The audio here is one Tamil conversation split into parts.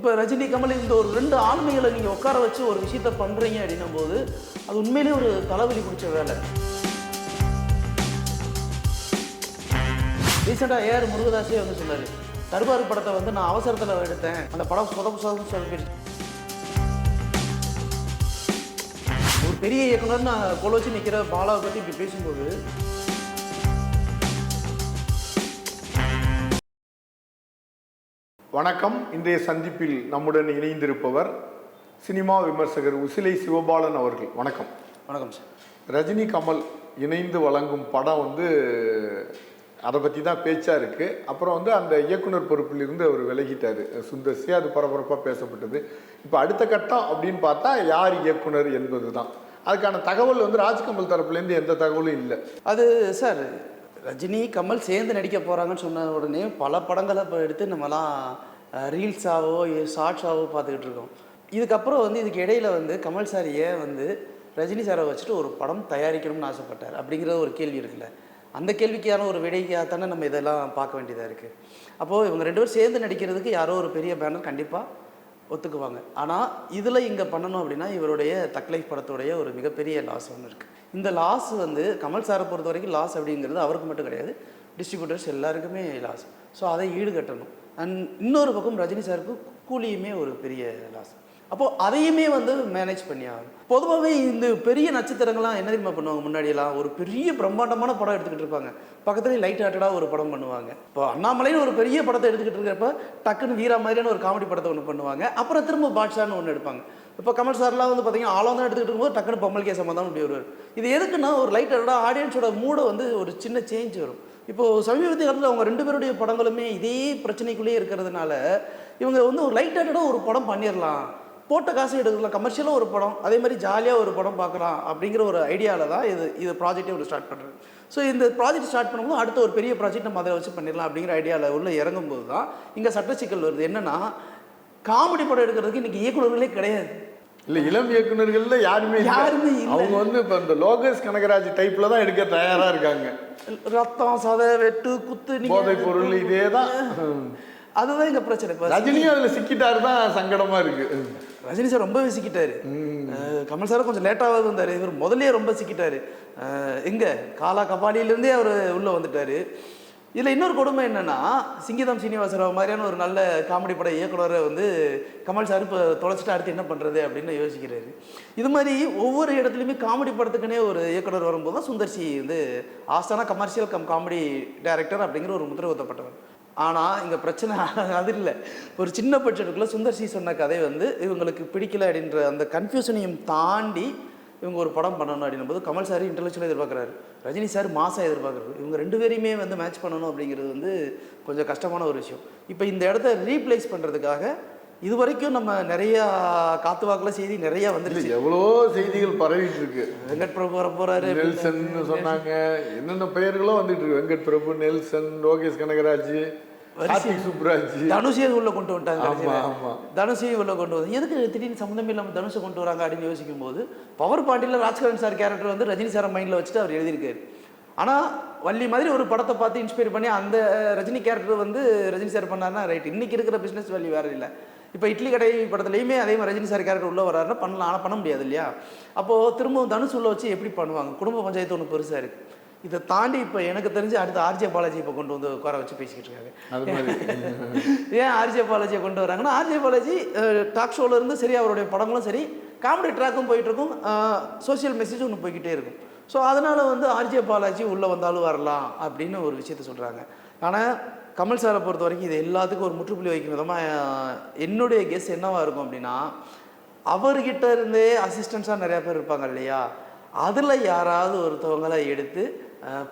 இப்போ ரஜினி கமல் இந்த ஒரு ரெண்டு ஆளுமைகளை நீங்கள் உட்கார வச்சு ஒரு விஷயத்த பண்ணுறீங்க அப்படின்னும் போது அது உண்மையிலேயே ஒரு தலைவலி பிடிச்ச வேலை. ரீசெண்டாக ஏஆர் முருகதாசே வந்து சொன்னார் தர்பார் படத்தை வந்து நான் அவசரத்தில் எடுத்தேன். அந்த படம் சொதப்பு சொதப்பு சொதப்பிடுச்சு. ஒரு பெரிய இயக்குனர் நான் கொலை வச்சு நிற்கிற பாலாவை பற்றி இப்படி பேசும்போது வணக்கம். இன்றைய சந்திப்பில் நம்முடன் இணைந்திருப்பவர் சினிமா விமர்சகர் உசிலை சிவபாலன் அவர்கள். வணக்கம். வணக்கம் சார். ரஜினி கமல் இணைந்து வழங்கும் படம் வந்து அதை பற்றி தான் பேச்சாக இருக்குது அப்புறம் வந்து அந்த இயக்குனர் பொறுப்பிலிருந்து அவர் விலகிட்டார். சுந்தர்சி அது பரபரப்பாக பேசப்பட்டது. இப்போ அடுத்த கட்டம் அப்படின்னு பார்த்தா யார் இயக்குனர் என்பது தான் அதுக்கான தகவல் வந்து ராஜ்கமல் தரப்புலேருந்து எந்த தகவலும் இல்லை. அது சார் ரஜினி கமல் சேர்ந்து நடிக்க போகிறாங்கன்னு சொன்ன உடனே பல படங்களை இப்போ எடுத்து நம்மலாம் ரீல்ஸாவோ ஷார்ட்ஸாவோ பார்த்துக்கிட்டு இருக்கோம். இதுக்கப்புறம் வந்து இதுக்கு இடையில் வந்து கமல் சார் ஏன் வந்து ரஜினி சாரை வச்சுட்டு ஒரு படம் தயாரிக்கணும்னு ஆசைப்பட்டார் அப்படிங்கிற ஒரு கேள்வி இருக்குல்ல. அந்த கேள்விக்கான ஒரு விடைக்காக தானே நம்ம இதெல்லாம் பார்க்க வேண்டியதாக இருக்குது அப்போது இவங்க ரெண்டு பேரும் சேர்ந்து நடிக்கிறதுக்கு யாரோ ஒரு பெரிய பேனர் கண்டிப்பாக ஒத்துக்குவாங்க. ஆனால் இதில் இங்கே பண்ணணும் அப்படின்னா இவருடைய தக்லைஃப் படத்துடைய ஒரு மிகப்பெரிய லாஸ் ஒன்று இருக்குது இந்த லாஸ் வந்து கமல் சாரை பொறுத்த வரைக்கும் லாஸ் அப்படிங்கிறது அவருக்கு மட்டும் கிடையாது. டிஸ்ட்ரிபியூட்டர்ஸ் எல்லாருக்குமே லாஸ் ஸோ அதை ஈடுகட்டணும். அண்ட் இன்னொரு பக்கம் ரஜினி சாருக்கு கூலியுமே ஒரு பெரிய லாஸ் அப்போது அதையுமே வந்து மேனேஜ் பண்ணி ஆகும் பொதுவாகவே இந்த பெரிய நட்சத்திரங்கள்லாம் என்ன தெரியுமா பண்ணுவாங்க முன்னாடியெல்லாம்? ஒரு பெரிய பிரம்மாண்டமான படம் எடுத்துக்கிட்டு இருப்பாங்க. பக்கத்துலேயே லைட் ஹார்ட்டடாக ஒரு படம் பண்ணுவாங்க. இப்போ அண்ணாமலைன்னு ஒரு பெரிய படத்தை எடுத்துக்கிட்டு இருக்கிறப்ப டக்குன்னு வீரா மாதிரியான ஒரு காமெடி படத்தை ஒன்று பண்ணுவாங்க. அப்புறம் திரும்ப பாட்ஷான்னு ஒன்று எடுப்பாங்க. இப்போ கமல் சார்லாம் வந்து பார்த்தீங்கன்னா ஆழம் தான் எடுத்துக்கிட்டு இருக்கும்போது டக்குன்னு பொம்மல் கே சம்பந்தம் இப்படி வருவார். இது எதுக்குன்னா ஒரு லைட் ஹார்ட்டடாக ஆடியன்ஸோட மூடை வந்து ஒரு சின்ன சேஞ்ச் வரும். இப்போ சமீபத்திய காலத்தில் அவங்க ரெண்டு பேருடைய படங்களுமே இதே பிரச்சனைக்குள்ளேயே இருக்கிறதுனால இவங்க வந்து ஒரு லைட் ஹார்ட்டடாக ஒரு படம் பண்ணிடலாம் போட்ட காசு எடுக்கலாம் கமர்ஷியலாக ஒரு படம் அதே மாதிரி ஜாலியாக ஒரு படம் பார்க்கலாம் அப்படிங்கிற ஒரு ஐடியாவில் தான் இது இது ப்ராஜெக்டே ஒரு ஸ்டார்ட் பண்ணுறது ஸோ இந்த ப்ராஜெக்ட் ஸ்டார்ட் பண்ணும்போது அடுத்த ஒரு பெரிய ப்ராஜெக்ட் நம்ம அதை வச்சு பண்ணிடலாம் அப்படிங்கிற ஐடியாவில் உள்ள இறங்கும்போது தான் இங்கே சட்ட சிக்கல் வருது. என்னன்னா காமெடி படம் எடுக்கிறதுக்கு இன்னைக்கு இயக்குநர்களே கிடையாது. இல்லை இளம் இயக்குனர்கள்ல யாருமே. யாருமே. அவங்க வந்து இப்போ இந்த லோகேஷ் கனகராஜ் டைப்ல தான் எடுக்க தயாரா இருக்காங்க. ரத்தம் சதை வெட்டு குத்து போதைப் பொருள் இதே தான். அதுதான் எங்க பிரச்சனை. ரஜினியும் அதுல சிக்கிட்டாரு தான் சங்கடமா இருக்கு. ரஜினி சார் ரொம்பவே சிக்கிட்டாரு. கமல் சார் கொஞ்சம் லேட்டாக வந்தார். இவர் முதல்லயே ரொம்ப சிக்கிட்டாரு. எங்க? காலா கபாலியிலேருந்தே அவர் உள்ளே வந்துட்டாரு. இதில் இன்னொரு கொடுமை என்னன்னா சிங்கிதம் சீனிவாசராவ் மாதிரியான ஒரு நல்ல காமெடி பட இயக்குனரை வந்து கமல் சார் இப்போ தொலைச்சிட்டு அடுத்து என்ன பண்ணுறது அப்படின்னு யோசிக்கிறாரு. இது மாதிரி ஒவ்வொரு இடத்துலையுமே காமெடி படத்துக்குன்னே ஒரு இயக்குனர் வரும்போது தான் சுந்தர்சி வந்து ஆஸ்தானா கமர்ஷியல் கம் காமெடி டைரக்டர் அப்படிங்கிற ஒரு முத்திரை ஊத்தப்பட்டவர். ஆனால் இங்கே பிரச்சனை அது இல்லை. ஒரு சின்ன பட்ஜெட்டுக்குள்ளே சுந்தர்சி சொன்ன கதை வந்து இவங்களுக்கு பிடிக்கல அப்படின்ற அந்த கன்ஃபியூஷனையும் தாண்டி இவங்க ஒரு படம் பண்ணணும் அப்படின்னும் போது கமல் சார் இன்டெலெக்சுவலாக எதிர்பார்க்குறாரு. ரஜினி சார் மாசம் எதிர்பார்க்குறாரு. இவங்க ரெண்டு பேரையுமே வந்து மேட்ச் பண்ணணும் அப்படிங்கிறது வந்து கொஞ்சம் கஷ்டமான ஒரு விஷயம். இப்போ இந்த இடத்த ரீப்ளேஸ் பண்ணுறதுக்காக இது வரைக்கும் நம்ம நிறையா காத்து வாக்குல செய்தி நிறையா வந்துருச்சு. எவ்வளோ செய்திகள் பரவிட்டு இருக்கு. வெங்கட் பிரபு வர போறாரு. நெல்சன் சொன்னாங்க. என்னென்ன பெயர்களோ வந்துட்டு இருக்கு. வெங்கட் பிரபு நெல்சன் லோகேஷ் கனகராஜ் தனுஷையும் உள்ள கொண்டு வந்துட்டாங்க. தனுஷையும் உள்ள கொண்டு வந்து எதுக்கு திடீர்னு சம்மந்தமே இல்லாமல் தனுஷை கொண்டு வராங்க அப்படின்னு யோசிக்கும் போது பவர் பாண்டியில் ராஜ்கரன் சார் கேரக்டர் வந்து ரஜினி சாரை மைண்டில் வச்சுட்டு அவர் எழுதியிருக்காரு. ஆனால் வள்ளி மாதிரி ஒரு படத்தை பார்த்து இன்ஸ்பயர் பண்ணி அந்த ரஜினி கேரக்டர் வந்து ரஜினி சார் பண்ணாருன்னா ரைட் இன்னைக்கு இருக்கிற பிஸ்னஸ் வேல்யூ வேறு இல்லை. இப்போ இட்லி கடை படத்துலையுமே அதே மாதிரி ரஜினி சார் கேரக்டர் உள்ள வராருன்னா பண்ணலாம். ஆனால் பண்ண முடியாது இல்லையா? அப்போது திரும்பவும் தனுஷ் உள்ள வச்சு எப்படி பண்ணுவாங்க? குடும்ப பஞ்சாயத்து ஒன்று பெருசாக இருக்குது இதை தாண்டி இப்போ எனக்கு தெரிஞ்சு அடுத்து ஆர்ஜே பாலாஜி இப்போ கொண்டு வந்து உட்கார வச்சு பேசிக்கிட்டு இருக்காங்க ஏன் ஆர்ஜே பாலாஜியை கொண்டு வராங்கன்னா ஆர்ஜே பாலாஜி டாக் ஷோல இருந்து சரி அவருடைய படங்களும் சரி காமெடி ட்ராக்கும் போயிட்டு இருக்கும். சோஷியல் மெசேஜ் ஒன்று போய்கிட்டே இருக்கும். ஸோ அதனால வந்து ஆர்ஜே பாலாஜி உள்ளே வந்தாலும் வரலாம் அப்படின்னு ஒரு விஷயத்த சொல்கிறாங்க ஆனால் கமல் சாரை பொறுத்த வரைக்கும் இது எல்லாத்துக்கும் ஒரு முற்றுப்புள்ளி வைக்கும் விதமாக என்னுடைய கெஸ் என்னவா இருக்கும் அப்படின்னா அவர்கிட்ட இருந்தே அசிஸ்டன்ஸாக நிறையா பேர் இருப்பாங்க இல்லையா? அதில் யாராவது ஒருத்தவங்களை எடுத்து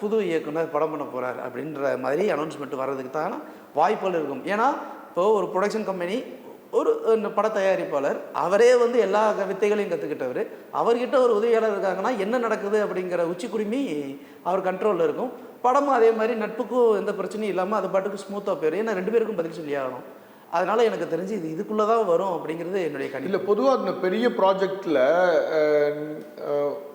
புது இயக்குனர் படம் பண்ண போகிறார் அப்படின்ற மாதிரி அனௌன்ஸ்மெண்ட் வர்றதுக்கு தான் வாய்ப்புகள் இருக்கும். ஏன்னா இப்போ ஒரு ப்ரொடக்ஷன் கம்பெனி ஒரு பட தயாரிப்பாளர் அவரே வந்து எல்லா வித்தைகளையும் கற்றுக்கிட்டவர் அவர்கிட்ட ஒரு உதவியாளர் இருக்காங்கன்னா என்ன நடக்குது அப்படிங்கிற உச்சி குடுமி அவர் கண்ட்ரோலில் இருக்கும். படமும் அதே மாதிரி நட்புக்கும் எந்த பிரச்சனையும் இல்லாமல் அது பாட்டுக்கு ஸ்மூத்தாக போயிடும் ஏன்னா ரெண்டு பேருக்கும் பதில் சொல்லி ஆகணும். அதனால எனக்கு தெரிஞ்சு இது இதுக்குள்ளே தான் வரும் அப்படிங்கிறது என்னுடைய கணிப்பு. இல்லை பொதுவாக இந்த பெரிய ப்ராஜெக்டில்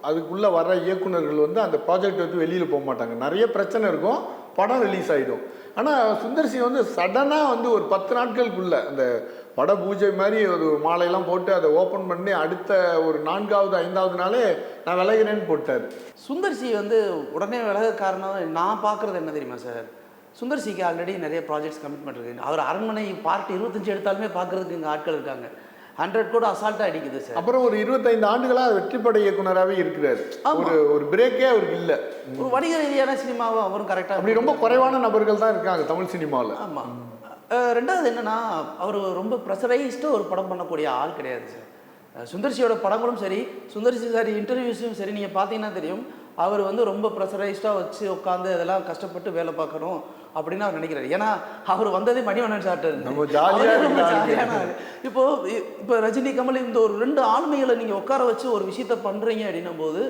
அதுக்குள்ளே வர இயக்குனர்கள் வந்து அந்த ப்ராஜெக்ட் வந்து வெளியில் போக மாட்டாங்க. நிறைய பிரச்சனை இருக்கும். படம் ரிலீஸ் ஆகிடும் ஆனால் சுந்தர் சிங் வந்து சடனாக வந்து ஒரு பத்து நாட்களுக்குள்ள அந்த வட பூஜை மாதிரி ஒரு மாலையெல்லாம் போட்டு அதை ஓப்பன் பண்ணி அடுத்த ஒரு நான்காவது ஐந்தாவது நாளே நான் விளைகிறேன்னு போட்டார். சுந்தர் சி வந்து உடனே விலக காரணம் நான் பார்க்குறது என்ன தெரியுமா சார் சுந்தர் சிக்கு ஆல்ரெடி நிறைய ப்ராஜெக்ட்ஸ் கமிட்மெண்ட் இருக்கு. அவர் அரண்மனை பார்ட் இருபத்தஞ்சு எடுத்தாலுமே பார்க்கறதுக்கு இங்கே ஆட்கள் இருக்காங்க. ஹண்ட்ரட் கூட அசால்ட்டாக அடிக்குது சார் அப்புறம் ஒரு இருபத்தைந்து ஆண்டுகளா வெற்றிப்படை இயக்குனராகவே இருக்கிறாரு. ஒரு ஒரு பிரேக்கே அவருக்கு இல்லை. ஒரு வணிக ரீதியான சினிமாவை அவரும் கரெக்டாக அப்படி ரொம்ப குறைவான நபர்கள் தான் இருக்காங்க தமிழ் சினிமாவில். ஆமாம் ரெண்டாவது என்னன்னா அவர் ரொம்ப ப்ரெஷரைஸ்டு ஒரு படம் பண்ணக்கூடிய ஆள் கிடையாது சார் சுந்தர்சியோட படங்களும் சரி சுந்தர்சி சார் இன்டர்வியூஸும் சரி நீங்கள் பார்த்தீங்கன்னா தெரியும் அவர் வந்து ரொம்ப ப்ரெஷரைஸ்டாக வச்சு உட்காந்து அதெல்லாம் கஷ்டப்பட்டு வேலை பார்க்கணும் அப்படின்னு அவர் நினைக்கிறாரு. ஏன்னா அவர் வந்ததே மணிவண்ணன் சார்ட்டு நம்ம. இப்போ இப்போ ரஜினி கமல் இந்த ஒரு ரெண்டு ஆளுமைகளை நீங்கள் உட்கார வச்சு ஒரு விஷயத்த பண்ணுறீங்க அப்படின்னும் போது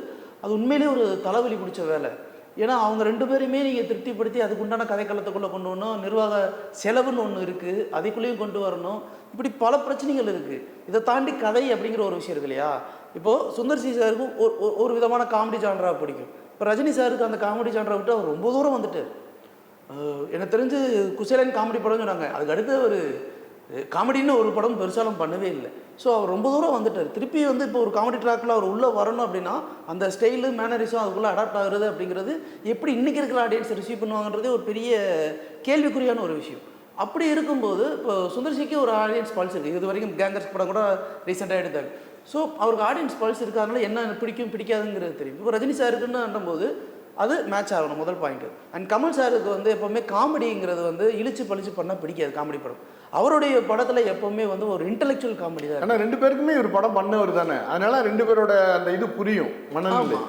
அது உண்மையிலேயே ஒரு தலைவலி பிடிச்ச வேலை. ஏன்னா அவங்க ரெண்டு பேருமே நீங்கள் திருப்திப்படுத்தி அதுக்குண்டான கதைக்களத்துக்குள்ளே கொண்டு வரணும் நிர்வாக செலவுன்னு ஒன்று இருக்குது அதுக்குள்ளேயும் கொண்டு வரணும். இப்படி பல பிரச்சனைகள் இருக்குது இதை தாண்டி கதை அப்படிங்கிற ஒரு விஷயம் இருக்கு இல்லையா? இப்போது சுந்தர் சி சாருக்கும் ஒரு ஒரு- விதமான காமெடி ஜான்ரா பிடிக்கும். இப்போ ரஜினி சாருக்கு அந்த காமெடி ஜான்ரா விட்டு அவர் ரொம்ப தூரம் வந்துட்டு எனக்கு தெரிஞ்சு குசேலன் காமெடி படம்னு சொன்னாங்க. அதுக்கு அடுத்து ஒரு காமெடின்னு ஒரு படம் பெருசாலும் பண்ணவே இல்லை. ஸோ அவர் ரொம்ப தூரம் வந்துட்டார். திருப்பி வந்து இப்போ ஒரு காமெடி ட்ராக்கில் அவர் உள்ளே வரணும் அப்படின்னா அந்த ஸ்டைலு மேனரிஸும் அதுக்குள்ளே அடாப்ட் ஆகுறது அப்படிங்கிறது எப்படி இன்றைக்கி இருக்கிற ஆடியன்ஸ் ரிசீவ் பண்ணுவாங்கன்றதே ஒரு பெரிய கேள்விக்குறியான ஒரு விஷயம். அப்படி இருக்கும்போது இப்போ சுந்தர்சிக்கு ஒரு ஆடியன்ஸ் பல்ஸ் இருக்குது இது வரைக்கும் கேங்கர்ஸ் படம் கூட ரீசெண்டாக எடுத்தாங்க ஸோ அவருக்கு ஆடியன்ஸ் பல்ஸ் இருக்காதனால என்ன பிடிக்கும் பிடிக்காதுங்கிறது தெரியும். இப்போ ரஜினி சாருக்குன்னு போது அது மேட்ச் ஆகணும் முதல் பாயிண்ட் அண்ட் கமல் சாருக்கு வந்து எப்போவுமே காமெடிங்கிறது வந்து இழிச்சு பழிச்சு பண்ணால் பிடிக்காது காமெடி படம். அவருடைய படத்தில் எப்போவுமே வந்து ஒரு இன்டெலெக்சுவல் காமெடி தான் ஆனா ரெண்டு பேருக்குமே ஒரு படம் பண்ணவர் தானே. அதனால ரெண்டு பேரோட அந்த இது புரியும் மனநிலை.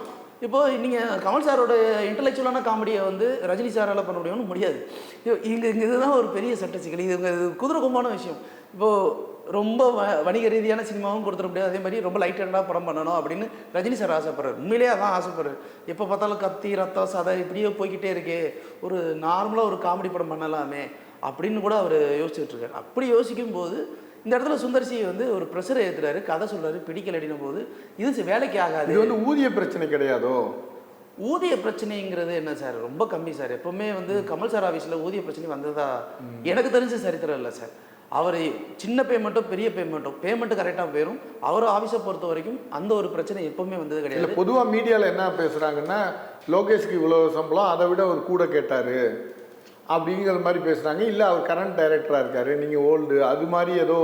இப்போ நீங்கள் கமல் சாரோட இன்டெலெக்சுவலான காமெடியை வந்து ரஜினி சாரால் பண்ண முடியும்னு முடியாது. இங்கே இங்கே இதுதான் ஒரு பெரிய சட்ட சிக்கல் இது குதிரை கொம்பான விஷயம். இப்போது ரொம்ப வ வணிக ரீதியான சினிமாவும் கொடுத்துட முடியாது. அதே மாதிரி ரொம்ப லைட் ஹேண்டாக படம் பண்ணணும் அப்படின்னு ரஜினி சார் ஆசைப்படுறாரு. உண்மையிலேயே அதான் ஆசைப்படுறாரு. எப்போ பார்த்தாலும் கத்தி ரத்தம் சதை இப்படியே போய்கிட்டே இருக்கே. ஒரு நார்மலாக ஒரு காமெடி படம் பண்ணலாமே அப்படின்னு கூட அவர் யோசிச்சுட்டு இருக்காரு. அப்படி யோசிக்கும் போது இந்த இடத்துல சுந்தர்சி வந்து ஒரு ப்ரெஷரை ஏற்றுறாரு கதை சொல்றாரு பிடிக்கல அப்படின்னும் போது இது வேலைக்கு ஆகாது. இது வந்து ஊதிய பிரச்சனை கிடையாதோ? ஊதிய பிரச்சனைங்கிறது என்ன சார் ரொம்ப கம்மி சார் எப்பவுமே வந்து கமல் சார் ஆஃபீஸில் ஊதிய பிரச்சனை வந்ததா? எனக்கு தெரிஞ்ச சரித்திரம் இல்லை சார் அவர் சின்ன பேமெண்ட்டோ பெரிய பேமெண்ட்டோ பேமெண்ட்டு கரெக்டாக போயிடும் அவர் ஆஃபீஸை பொறுத்த வரைக்கும் அந்த ஒரு பிரச்சனை எப்பவுமே வந்தது இல்ல கிடையாது பொதுவா மீடியால என்ன பேசுறாங்கன்னா லோகேஷ்க்கு இவ்வளவு சம்பளம் அதை விட ஒரு கூட கேட்டாரு அப்படிங்கிற மாதிரி பேசுறாங்க. இல்ல அவர் கரண்ட் டைரக்டரா இருக்காரு நீங்க ஓல்டு அது மாதிரி ஏதோ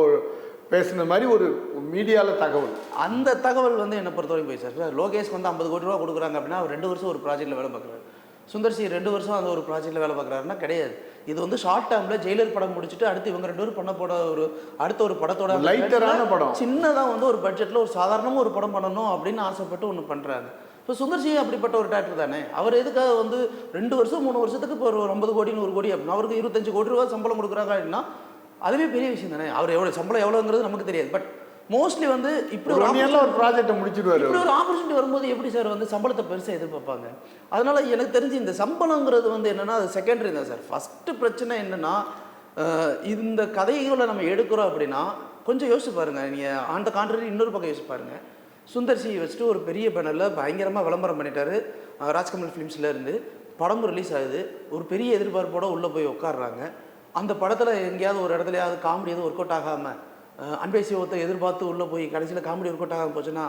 பேசுன மாதிரி ஒரு மீடியால தகவல். அந்த தகவல் வந்து என்னை பொறுத்த வரைக்கும் போய் சார் லோகேஷ்க்கு வந்து ஐம்பது கோடி ரூபா கொடுக்குறாங்க அப்படின்னா அவர் ரெண்டு வருஷம் ஒரு ப்ராஜெக்ட்டில் வேலை பார்க்குறாரு. சுந்தர்சி ரெண்டு வருஷம் அந்த ஒரு ப்ராஜெக்ட்டில் வேலை பார்க்குறாருன்னா கிடையாது. இது வந்து ஷார்ட் டேர்மில் ஜெயிலர் படம் முடிச்சுட்டு அடுத்து இவங்க ரெண்டு பேரும் பண்ண போட ஒரு அடுத்த ஒரு படத்தோட லைட்டரான படம். சின்னதாக வந்து ஒரு பட்ஜெட்டில் ஒரு சாதாரணமாக ஒரு படம் பண்ணணும் அப்படின்னு ஆசைப்பட்டு ஒன்று பண்ணுறாங்க இப்போ சுந்தர்சி அப்படிப்பட்ட ஒரு டேரக்டர் தானே? அவர் எதுக்காக வந்து ரெண்டு வருஷம் மூணு வருஷத்துக்கு இப்போ ஒரு ஐம்பது கோடி நூறு கோடி அப்படின்னா அவருக்கு இருபத்தஞ்சு கோடி ரூபா சம்பளம் கொடுக்குறாங்க அப்படின்னா அதுவே பெரிய விஷயம் தானே? அவர் எவ்வளோ சம்பளம் எவ்வளோங்கிறது நமக்கு தெரியாது. பட் மோஸ்ட்லி வந்து இப்படி ஒரு ஒரு ப்ராஜெக்டை முடிச்சிருவாரு இப்படி ஒரு ஆப்பர்ச்சுனிட்டி வரும்போது எப்படி சார் வந்து சம்பளத்தை பெருசாக எதிர்பார்ப்பாங்க? அதனால எனக்கு தெரிஞ்சு இந்த சம்பளங்கிறது வந்து என்னன்னா அது செகண்டரி தான் சார் ஃபஸ்ட்டு பிரச்சனை என்னன்னா இந்த கதைகளை நம்ம எடுக்கிறோம் அப்படின்னா கொஞ்சம் யோசிச்சு பாருங்க. நீங்கள் அந்த கான்ட்ரரி இன்னொரு பக்கம் யோசிச்சு பாருங்க. சுந்தர் சி வச்சுட்டு ஒரு பெரிய பேனலில் பயங்கரமாக விளம்பரம் பண்ணிட்டாரு. ராஜ்கமல் ஃபிலிம்ஸ்ல இருந்து படம் ரிலீஸ் ஆகுது. ஒரு பெரிய எதிர்பார்ப்போட உள்ளே போய் உட்காடுறாங்க அந்த படத்தில் எங்கேயாவது ஒரு இடத்துலயாவது காமெடி எதுவும் ஒர்க் அவுட் ஆகாமல் அன்பை சிவத்தை எதிர்பார்த்து உள்ளே போய் கடைசியில் காமெடி ஒர்க் அவுட் ஆகாமல் போச்சுன்னா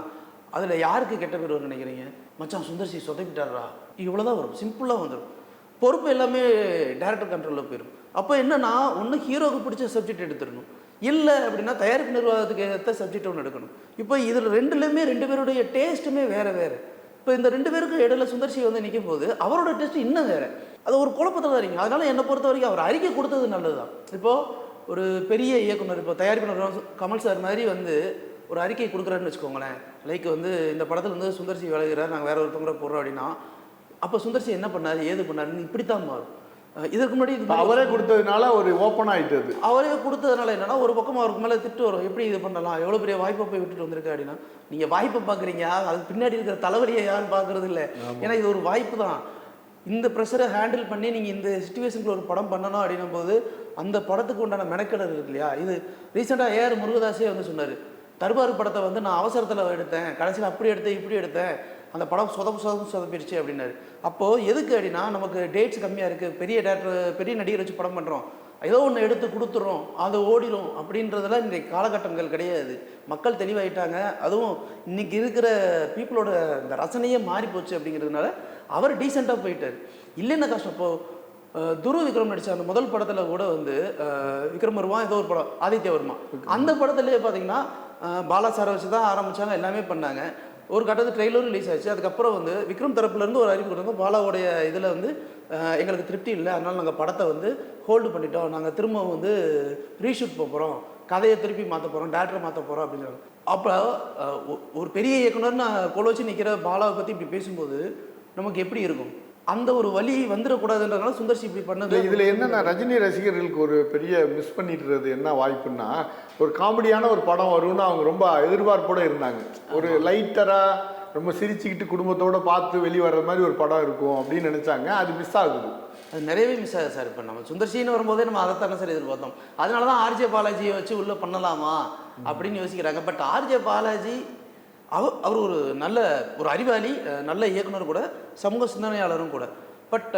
அதில் யாருக்கு கெட்ட பேர் நினைக்கிறீங்க? மச்சான் சுந்தர்சி சொதப்பிட்டாரா இவ்வளோ தான் வரும். சிம்பிளாக வந்துடும் பொறுப்பு எல்லாமே டேரக்டர் கண்ட்ரோலில் போயிடும் அப்போ என்னன்னா ஒன்று ஹீரோவுக்கு பிடிச்ச சப்ஜெக்ட் எடுத்துடணும். இல்லை அப்படின்னா தயாரிப்பு நிர்வாகத்துக்கு ஏற்ற சப்ஜெக்ட் ஒன்று எடுக்கணும். இப்போ இதில் ரெண்டுலேயுமே ரெண்டு பேருடைய டேஸ்ட்டுமே வேறு வேறு. இப்போ இந்த ரெண்டு பேருக்கு இடையில சுந்தர்சி வந்து நிற்கும் போது அவரோட டெஸ்ட் இன்னும் வேறு. அது ஒரு குழப்பத்தில் தான் இருக்கீங்க. அதனால் என்னை பொறுத்த வரைக்கும் அவர் அறிக்கை கொடுத்தது நல்லது தான் இப்போது ஒரு பெரிய இயக்குனர் இப்போ தயாரிப்பு கமல் சார் மாதிரி வந்து ஒரு அறிக்கை கொடுக்குறாருன்னு வச்சுக்கோங்களேன். லைக் வந்து இந்த படத்தில் வந்து சுந்தர்சி விளைகிறார் நாங்கள் வேற ஒருத்தவங்க போடுறோம் அப்படின்னா அப்போ சுந்தர்சி என்ன பண்ணாரு ஏது பண்ணாருன்னு இப்படித்தான் மாறும் அஹ் இதற்கு முன்னாடி அவரே கொடுத்ததுனால ஒரு ஓப்பன் ஆயிட்டது. அவரே கொடுத்ததுனால என்னன்னா ஒரு பக்கம் அவருக்கு மேலே திட்டு வரும் எப்படி இது பண்ணலாம் எவ்வளோ பெரிய வாய்ப்பை போய் விட்டுட்டு வந்திருக்க அப்படின்னா நீங்கள் வாய்ப்பை பார்க்குறீங்க அதுக்கு பின்னாடி இருக்கிற தலைவலியை யாரும் பார்க்கறது இல்லை. ஏன்னா இது ஒரு வாய்ப்பு தான். இந்த ப்ரெஷரை ஹேண்டில் பண்ணி நீங்கள் இந்த சுச்சுவேஷனுக்கு ஒரு படம் பண்ணணும் அப்படின்னும் போது அந்த படத்துக்கு உண்டான மெனக்கெடல் இருக்கு இல்லையா? இது ரீசெண்டாக ஏஆர் முருகதாஸே வந்து சொன்னார். தர்பார் படத்தை வந்து நான் அவசரத்தில் எடுத்தேன். கடைசியில் அப்படி எடுத்தேன் இப்படி எடுத்தேன். அந்த படம் சொதப்பு சொதப்பு சொதப்பிடுச்சு அப்படின்னாரு. அப்போது எதுக்கு அப்படின்னா நமக்கு டேட்ஸ் கம்மியாக இருக்குது பெரிய டேரக்டர் பெரிய நடிகர் வச்சு படம் பண்ணுறோம் ஏதோ ஒன்று எடுத்து கொடுத்துட்றோம் அதை ஓடிடும் அப்படின்றதெல்லாம் இன்றைக்கு காலகட்டங்கள் கிடையாது. மக்கள் தெளிவாயிட்டாங்க. அதுவும் இன்னைக்கு இருக்கிற பீப்புளோட இந்த ரசனையே மாறி போச்சு அப்படிங்கிறதுனால அவர் டீசெண்டாக போயிட்டார். இல்லைன்னா கஷ்டம் இப்போ அஹ், துருவ விக்ரம் நடித்த அந்த முதல் படத்தில் கூட வந்து விக்ரம் வருமா ஏதோ ஒரு படம் ஆதித்ய வருமா அந்த படத்துலேயே பார்த்தீங்கன்னா பாலாசாரை பாலா சாரை வச்சு தான் ஆரம்பித்தாங்க எல்லாமே பண்ணாங்க. ஒரு கட்டத்து ட்ரெய்லரும் ரிலீஸ் ஆச்சு அதுக்கப்புறம் வந்து விக்ரம் தரப்புலேருந்து ஒரு அறிவிப்பு கொடுத்தாங்க பாலாவுடைய இதில் வந்து எங்களுக்கு திருப்தி இல்லை. அதனால் நாங்கள் படத்தை வந்து ஹோல்டு பண்ணிட்டோம். நாங்கள் திரும்ப வந்து ரீஷூட் போகிறோம் கதையை திருப்பி மாற்ற போகிறோம் டேரக்டரை மாற்ற போகிறோம் அப்படின்னு அப்போ ஒரு பெரிய இயக்குனர் நான் கொலை வச்சு நிற்கிற பாலாவை பற்றி இப்படி பேசும்போது நமக்கு எப்படி இருக்கும்? அந்த ஒரு வழி வந்துடக்கூடாதுன்றதுனால சுந்தர்சி இப்படி பண்ணது. இதில் என்னன்னா ரஜினி ரசிகர்களுக்கு ஒரு பெரிய மிஸ் பண்ணிடுறது என்ன வாய்ப்புன்னா ஒரு காமெடியான ஒரு படம் வரும்னு அவங்க ரொம்ப எதிர்பார்ப்போட இருந்தாங்க. ஒரு லைட்டராக ரொம்ப சிரிச்சுக்கிட்டு குடும்பத்தோட பார்த்து வெளியே வர்ற மாதிரி ஒரு படம் இருக்கும் அப்படின்னு நினைச்சாங்க. அது மிஸ் ஆகுது. அது நிறையவே மிஸ் ஆகுது சார். இப்போ நம்ம சுந்தர்சின்னு வரும்போதே நம்ம அதைத்தானே சார் எதிர்பார்த்தோம். அதனால தான் ஆர்ஜே பாலாஜியை வச்சு உள்ளே பண்ணலாமா அப்படின்னு யோசிக்கிறாங்க. பட் ஆர்ஜே பாலாஜி அவர் அவர் ஒரு நல்ல ஒரு அறிவாளி நல்ல இயக்குனர் கூட சமூக சிந்தனையாளரும் கூட. பட்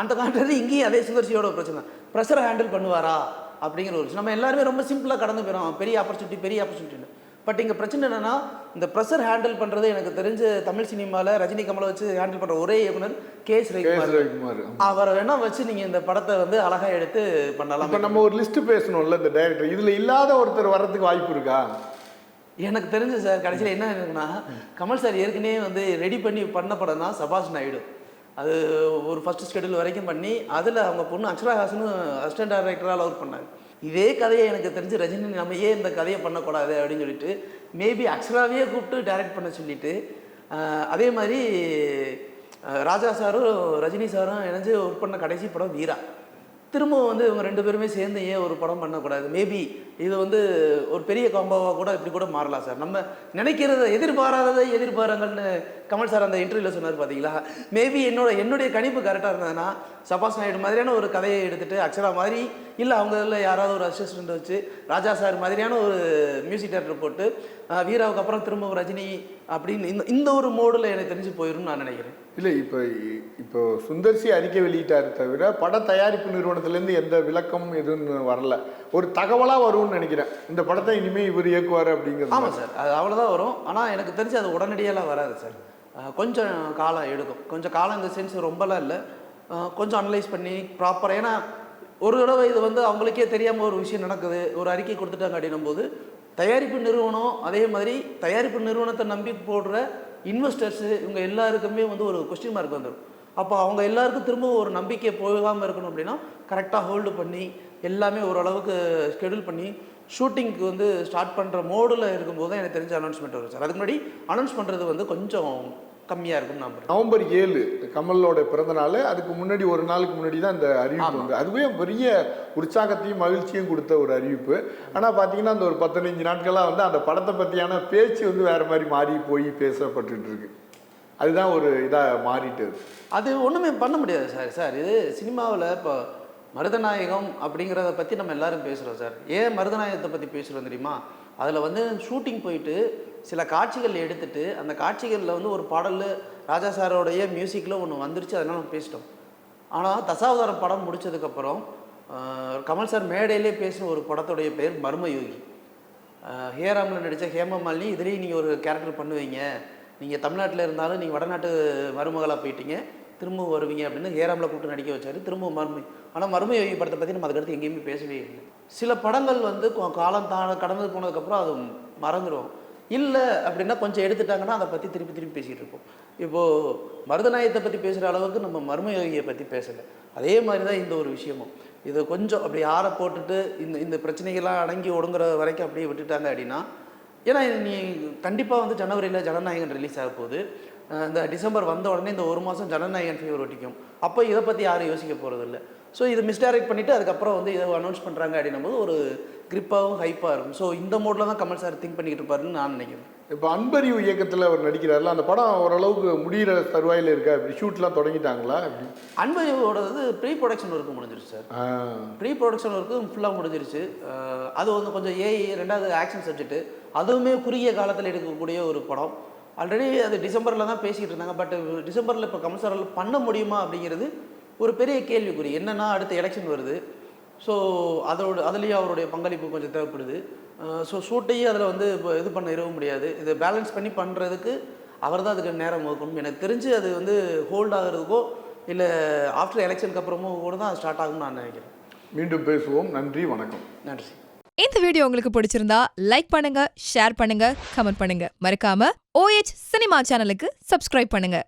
அந்த காட்டுறது இங்கேயும் அதே ஒரு பிரச்சனை. ப்ரெஷரை ஹேண்டில் பண்ணுவாரா? அப்படிங்கிற ஒரு நம்ம எல்லாருமே ரொம்ப சிம்பிளாக கடந்து போயிடும் பெரிய ஆப்பர்ச்சுனிட்டி பெரிய ஆப்பர்ச்சுனிட்டி பட் இங்கே பிரச்சனை என்னன்னா இந்த ப்ரெஷர் ஹேண்டில் பண்ணுறது எனக்கு தெரிஞ்ச தமிழ் சினிமாவில் ரஜினி கமலை வச்சு ஹேண்டில் பண்ணுற ஒரே இயக்குனர் கே. எஸ் ரவிக்குமார் அவரை வேணா வச்சு நீங்க இந்த படத்தை வந்து அழகா எடுத்து பண்ணலாம். இப்போ நம்ம ஒரு லிஸ்ட் பேசணும்ல இந்த டைரக்டர் இதில் இல்லாத ஒருத்தர் வர்றதுக்கு வாய்ப்பு இருக்கா? எனக்கு தெரிஞ்ச சார் கடைசியில் என்ன இருக்குன்னா கமல் சார் ஏற்கனவே வந்து ரெடி பண்ணி பண்ண படம் தான் சபாஷ் நாயுடு. அது ஒரு ஃபர்ஸ்ட் ஸ்கெடியூல் வரைக்கும் பண்ணி அதில் அவங்க பொண்ணு அக்ஷராஹாசனு அசிஸ்டன்ட் டைரக்டராக ஒர்க் பண்ணாங்க. இதே கதையை எனக்கு தெரிஞ்சு ரஜினி நம்ம ஏன் இந்த கதையை பண்ணக்கூடாது அப்படின்னு சொல்லிட்டு மேபி அக்ஷராவே கூப்பிட்டு டைரக்ட் பண்ண சொல்லிட்டு அதே மாதிரி ராஜா சாரும் ரஜினி சாரும் இணைஞ்சு ஒர்க் பண்ண கடைசி படம் வீரா. திரும்பவும் வந்து இவங்க ரெண்டு பேருமே சேர்ந்து ஏன் ஒரு படம் பண்ணக்கூடாது? மேபி இது வந்து ஒரு பெரிய காம்போவாக கூட இப்படி கூட மாறலாம் சார். நம்ம நினைக்கிறத எதிர்பாராததை எதிர்பாருங்கள்னு கமல் சார் அந்த இன்டர்வியூவில் சொன்னார் பார்த்தீங்களா மேபி என்னோட என்னுடைய கணிப்பு கரெக்டாக இருந்ததுன்னா சபாஸ் நாயுடு மாதிரியான ஒரு கதையை எடுத்துட்டு அக்ஷரா மாதிரி இல்லை அவங்க இதில் யாராவது ஒரு அசிஸ்டன்ட் வச்சு ராஜா சார் மாதிரியான ஒரு மியூசிக் டேரக்டர் போட்டு வீராவுக்கு அப்புறம் திரும்ப ரஜினி அப்படின்னு இந்த இந்த ஒரு மோடில் எனக்கு தெரிஞ்சு போயிரும்னு நான் நினைக்கிறேன். இல்லை இப்போ இப்போ சுந்தர்சி அறிக்கை வெளியிட்டாரு தவிர பட தயாரிப்பு நிறுவனத்திலேருந்து எந்த விளக்கம் எதுவும் வரல. ஒரு தகவலாக வரும்னு நினைக்கிறேன். இந்த படத்தை இனிமேல் இவர் இயக்குவார் அப்படிங்கிறது ஆமாம் சார் அது அவ்வளோதான் வரும். ஆனால் எனக்கு தெரிஞ்சு அது உடனடியெல்லாம் வராது சார். கொஞ்சம் காலம் எடுக்கும். கொஞ்சம் காலம் இந்த சென்ஸ் ரொம்பலாம் இல்லை. கொஞ்சம் அனலைஸ் பண்ணி ப்ராப்பராக ஏன்னா ஒரு தடவை இது வந்து அவங்களுக்கே தெரியாமல் ஒரு விஷயம் நடக்குது. ஒரு அறிக்கை கொடுத்துட்டாங்க அப்படின்னும் போது தயாரிப்பு நிறுவனம் அதே மாதிரி தயாரிப்பு நிறுவனத்தை நம்பி போடுற இன்வெஸ்டர்ஸு இவங்க எல்லாருக்குமே வந்து ஒரு கொஸ்டின் மார்க் வந்துடும் அப்போ அவங்க எல்லாருக்கும் திரும்ப ஒரு நம்பிக்கை போகாமல் இருக்கணும் அப்படின்னா கரெக்டாக ஹோல்டு பண்ணி எல்லாமே ஓரளவுக்கு ஸ்கெடியூல் பண்ணி ஷூட்டிங்க்கு வந்து ஸ்டார்ட் பண்ணுற மோடில் இருக்கும்போது தான் எனக்கு தெரிஞ்ச அனௌன்ஸ்மெண்ட் வரும் சார். அதுக்கு முன்னாடி அனௌன்ஸ் பண்ணுறது வந்து கொஞ்சம் கம்மியாக இருக்கும்னு நான் நம்புறேன். நவம்பர் ஏழு கமலோட பிறந்த நாள் அதுக்கு முன்னாடி ஒரு நாளுக்கு முன்னாடி தான் இந்த அறிவிப்பு வந்து. அதுவே பெரிய உற்சாகத்தையும் மகிழ்ச்சியும் கொடுத்த ஒரு அறிவிப்பு. ஆனால் பார்த்தீங்கன்னா அந்த ஒரு பதினஞ்சு நாட்களாக வந்து அந்த படத்தை பற்றியான பேச்சு வந்து வேற மாதிரி மாறி போய் பேசப்பட்டுட்டு இருக்கு அதுதான் ஒரு இதாக மாறிட்டு. அது ஒன்றுமே பண்ண முடியாது சார். சார் இது சினிமாவில் இப்போ மருதநாயகம் அப்படிங்கிறத பற்றி நம்ம எல்லாரும் பேசுகிறோம் சார். ஏன் மருதநாயகத்தை பற்றி பேசுகிறோம் தெரியுமா? அதில் வந்து ஷூட்டிங் போயிட்டு சில காட்சிகள் எடுத்துட்டு அந்த காட்சிகளில் வந்து ஒரு பாடல் ராஜா சாரோடைய மியூசிக்கில் ஒன்று வந்துருச்சு அதனால் நம்ம பேசிட்டோம். ஆனால் தசாவதாரம் படம் முடிச்சதுக்கப்புறம் கமல் சார் மேடையிலே பேசின ஒரு படத்துடைய பேர் மர்மயோகி. ஆஹ், ஹேராமில் நடித்த ஹேமமாலினி இதுலேயும் நீங்கள் ஒரு கேரக்டர் பண்ணுவீங்க. நீங்கள் தமிழ்நாட்டில் இருந்தாலும் நீங்கள் வடநாட்டு மருமகளாக போயிட்டீங்க திரும்பவும் வருவீங்க அப்படின்னு ஹேராமில் கூப்பிட்டு நடிக்க வச்சார். திரும்பவும் மர்ம ஆனால் மர்மயோகி படத்தை பற்றி நம்ம அதுக்கடுத்து எங்கேயுமே பேசவே இல்லை. சில படங்கள் வந்து காலம் தான கடந்து போனதுக்கப்புறம் அது மறந்துடும் இல்லை அப்படின்னா கொஞ்சம் எடுத்துட்டாங்கன்னா அதை பற்றி திருப்பி திருப்பி பேசிகிட்டு இருப்போம். இப்போது மருதநாயகத்தை பற்றி பேசுகிற அளவுக்கு நம்ம மர்ம யோகியை பற்றி பேசலை. அதே மாதிரி தான் இந்த ஒரு விஷயமும். இதை கொஞ்சம் அப்படி ஆற போட்டுட்டு இந்த இந்த பிரச்சனைகள்லாம் அடங்கி ஒடுங்குற வரைக்கும் அப்படியே விட்டுட்டாங்க அப்படின்னா ஏன்னா நீ கண்டிப்பாக வந்து ஜனவரியில் ஜனநாயகன் ரிலீஸ் ஆக போகுது. இந்த டிசம்பர் வந்த உடனே இந்த ஒரு மாதம் ஜனநாயகன் ஃபீவர் ஒட்டிக்கும். அப்போ இதை பற்றி யாரும் யோசிக்க போகிறதில்ல ஸோ இது மிஸ்டைரக்ட் பண்ணிவிட்டு அதுக்கப்புறம் வந்து இதை அனௌன்ஸ் பண்ணுறாங்க அப்படின்னும் போது ஒரு கிரிப்பாகவும் ஹைப்பாக இருக்கும். ஸோ இந்த மோடில் தான் கமல் சார் திங்க் பண்ணிக்கிட்டு இருப்பாருன்னு நான் நினைக்கிறேன். இப்போ அன்பறிவு இயக்கத்தில் அவர் நடிக்கிறாருல அந்த படம் ஓரளவுக்கு முடிகிற தருவாயில் இருக்கா இப்படி ஷூட்லாம் தொடங்கிட்டாங்களா? இப்படி. அன்பையோடது ப்ரீ ப்ரொடக்ஷன் ஒர்க்கு முடிஞ்சிருச்சு சார் ப்ரீ ப்ரொடக்ஷன் ஒர்க்கு ஃபுல்லாக முடிஞ்சிருச்சு. அது வந்து கொஞ்சம் ஏஐ ரெண்டாவது ஆக்ஷன் சப்ஜெக்ட்டு அதுவுமே குறுகிய காலத்தில் எடுக்கக்கூடிய ஒரு படம். ஆல்ரெடி அது டிசம்பரில் தான் பேசிக்கிட்டு இருந்தாங்க. பட் டிசம்பரில் இப்போ கமல் சாரால் பண்ண முடியுமா அப்படிங்கிறது ஒரு பெரிய கேள்விக்குறி. என்னன்னா அடுத்த எலெக்ஷன் வருது. ஸோ அதோட அதுலேயும் அவருடைய பங்களிப்பு கொஞ்சம் தேவைப்படுது. ஸோ ஷூட்டையும் அதில் வந்து இப்போ இது பண்ண இரவும் முடியாது. இதை பேலன்ஸ் பண்ணி பண்ணுறதுக்கு அவர் தான் அதுக்கு நேரம் ஒதுக்கணும். எனக்கு தெரிஞ்சு அது வந்து ஹோல்ட் ஆகுறதுக்கோ இல்லை ஆஃப்டர் எலெக்ஷனுக்கு அப்புறமோ கூட தான் ஸ்டார்ட் ஆகும்னு நான் நினைக்கிறேன். மீண்டும் பேசுவோம். நன்றி வணக்கம். நன்றி. இந்த வீடியோ உங்களுக்கு பிடிச்சிருந்தா லைக் பண்ணுங்க ஷேர் பண்ணுங்க கமெண்ட் பண்ணுங்க. மறக்காம ஓஎச் சினிமா சேனலுக்கு சப்ஸ்கிரைப் பண்ணுங்க.